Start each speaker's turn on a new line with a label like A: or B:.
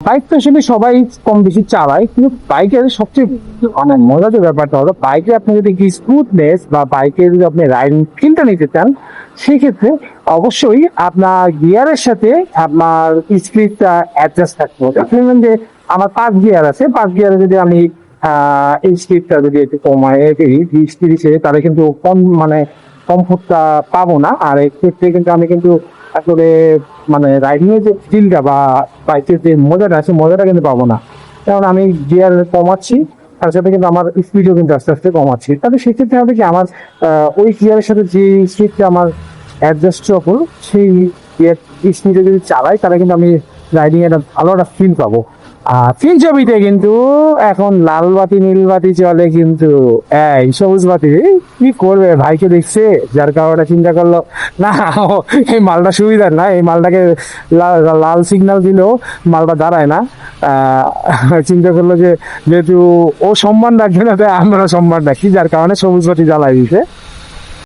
A: Bike তো আসলে সবাই কম বেশি চালায় কিন্তু বাইকের সবচেয়ে মানে মজার যে ব্যাপারটা হলো বাইকে আপনি যদি স্মুথনেস বা বাইকে যদি আপনি রাইডিং ফিলটা নিতে চান সেক্ষেত্রে অবশ্যই আপনার গিয়ারের সাথে আপনার স্পিডটা অ্যাডজাস্ট থাকতে হবে। আপনি যে আমার পাঁচ গিয়ার আছে পাঁচ গিয়ারে যদি আমি আহ, স্পিডটা যদি একটু কমায় বিশ তিরিশে তাহলে কিন্তু কম মানে কমফোর্টটা পাবো না। আর এক্ষেত্রে কিন্তু আমি কিন্তু আসলে মানে রাইডিং এর যে ফিলটা বা বাইকের যে মজাটা আছে, মজাটা কিন্তু পাবো না। কারণ আমি গিয়ার কমাচ্ছি, তার সাথে কিন্তু আমার স্পিডও কিন্তু আস্তে আস্তে কমাচ্ছি। তাহলে সেক্ষেত্রে হবে কি, আমার ওই গিয়ারের সাথে যে স্পিডটা আমার অ্যাডজাস্টেবল সেই গিয়ার স্পিডে যদি চালাই, তাহলে কিন্তু আমি রাইডিং একটা ভালো একটা ফিল পাবো। আর ফিল ছবিতে কিন্তু এখন লাল বাতি, নীল বাতি চলে কিন্তু। এই, সবুজ বাতি কি করবে? ভাইকে দেখছে, যার কারণে চিন্তা করল, না, এই মালটা সুবিধার না, এই মালটাকে লাল সিগন্যাল দিলেও মালটা দাঁড়ায় না। চিন্তা করল যে, যেহেতু ও সম্মান রাখবে না, তাই আমরা সম্মান রাখি, যার কারণে সবুজ বাতি জ্বালাই দিতে।